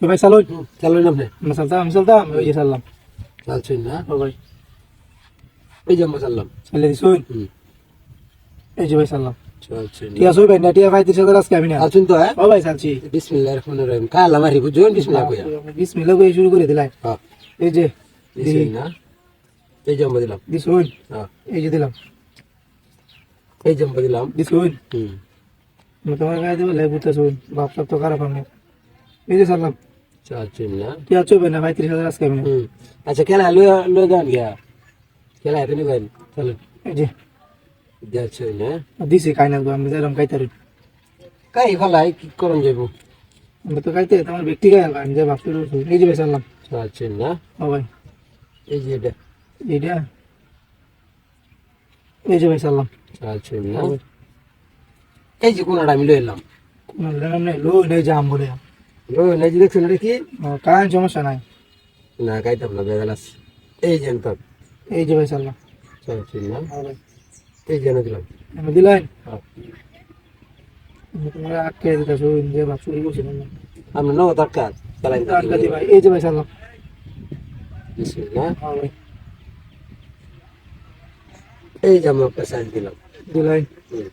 তো ভাই চালো? চালুন আপনি আমরা চালতাম আমি চালতাম ওই যে চাললাম। চালছেন না? ও ভাই। এই যে আমরা চাললাম। চালিয়ে দিছুন এই যে ভাই চাললাম। চলছেন। ঠিক ভাই না টিয়া পঁয়ত্রিশ হাজার আজকে আমি না। তো হ্যাঁ? ও ভাই চালছি। বিসমিল্লাহির রহমানির রহিম। কাল আমার বুঝুন বিসমিল্লাহ কইয়া। বিসমিল্লাহ করে শুরু করে দিলাই। হ্যাঁ। এই যে দিছেন না? এই যে আমরা দিলাম। দিছুন হ্যাঁ। এই যে দিলাম। এই যে আমরা দিলাম। দিছুন হুম। তোমার গায়ে দেবো লাই বুঝতেছুন বাপ সব তো খারাপ আমি। এই যে চাললাম। চালছেন না তুই আছো ভাই না পঁয়ত্রিশ হাজার আজকে আমি। আচ্ছা খেলা লয়ে লয়ে যান গিয়া। খেলা এত নিবেন এই যে। যাচ্ছেন না দিছি খাই না গো, আমি যাইলাম খাইতারি কাই ফেলাই কি করন যাব আমরা তো খাইতে তোমার ব্যক্তি গায়ে আমি যে ভাবতে রয়েছি এই যে না? ও ভাই। এই যে এটা। এইটা। এই যে চাললাম চালছেন না? এই যে কোনটা আমি লয়ে এলাম। কোনো নাম নেই লো নেই জাম বলে। নাই যে দেখছেন এটা কি? কারণ সমস্যা নাই। না খাইতাম না এই যে তো এই যে ভাই না। ও ভাই। এই যে দিলাম। আমি দিলাই হ্যাঁ। তোমার আটকে দিতে ভাব চুরি করছি আমরা নগদ চালাই ভাই এই যে ভাই চাললাম না এই যে আমরা একটা সাইজ দিলাম। দিলাই। হুম।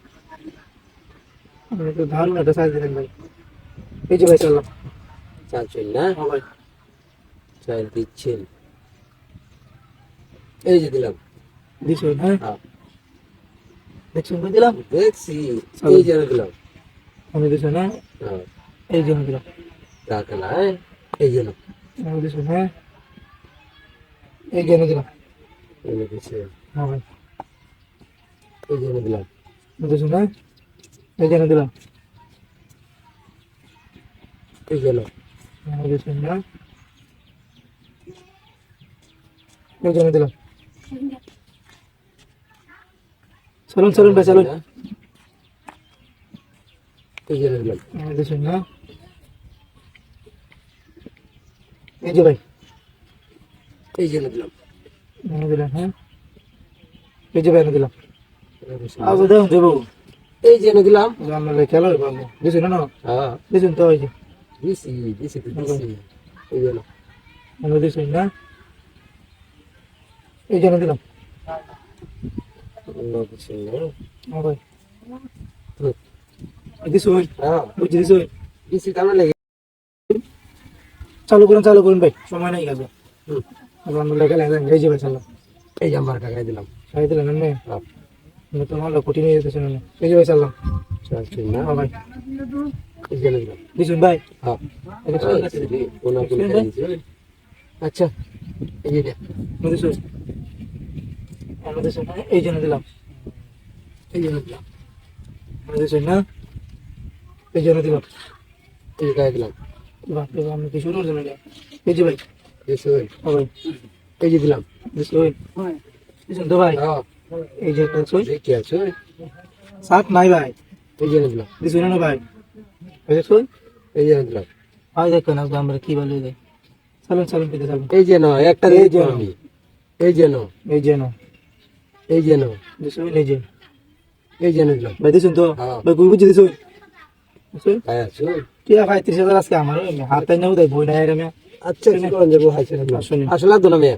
আমি তো ধারুন একটা সাইজ দিলেন ভাই। এই যে ভাই চালছেন না ও ভাই চাল দিচ্ছেন এই যে দিলাম দিছো হ্যাঁ হ্যাঁ দেখছেন কই দিলাম দেখছি এই যে এনে দিলাম আমি দিছো না হ্যাঁ এই যে আমি দিলাম টাকা হ্যাঁ এই যে না আমি দিছো হ্যাঁ এই যে আমি দিলাম এনে দিচ্ছে ও ভাই এই যে এনে দিলাম আমি দিছো না এই যে আমি দিলাম এই যে না দিলাম। চলুন চলুন ভাই চলুন। এনে দিছো না এই যে ভাই। এই যে এনে দিলাম। আমি দিলাম হ্যাঁ। এই যে ভাই আমি দিলাম। এনে দেখুন দেবো এই যে এনে দিলাম। আমরা খেলো বাবু দিছো না? হ্যাঁ। তো এই যে। দিছি দিছি তো দিছি এই যে না আমি দিছো না এই যে আমি দিলাম দিছি না ভাই হুম। দিছো হ্যাঁ বুঝছি দিছো দিছি কেমন লাগে চালু করুন চালু করুন ভাই সময় নাই গেছে হুম। আমরা লেখা লেখা এই যে ভাই এই আমার টাকা দিলাম না হ্যাঁ আমি তো কোটি নিয়ে যেতেছেন না এই যে ভাই চালছেন না ভাই দিলাম ভাই। হ্যাঁ কাছে আচ্ছা এই যে না এই জন্য দিলাম। এই যে এনে দিলাম। আমি দিছুন না? এই জন্য দিলাম। এই যে টাকা দিলাম আমি কি শুরু করছেন এই যে ভাই। এই যে দিলাম। তো ভাই হ্যাঁ। এই যে সাত নাই ভাই। এই যে এনে দিলাম। দিছুন না ভাই। এই যে শুন এই যে এনে দিলাম আয় দেখো না আমরা কি বলে দেয় চালুন চালুন পেতে চালুন এই যে নাও একটা এই এই যে যে নাও। এই যে নাও এই যে না এই যে নাও দিছুন এই যে এই যে এনে দিলাম ভাই দিছুন তো হ্যাঁ। ভাই গুই বুঝে দিছুন কি ভাই ত্রিশ হাজার আজকে আমার হাত নেও তাই বই নাই রে আচ্ছা। আসলে লাগতো না মেয়ে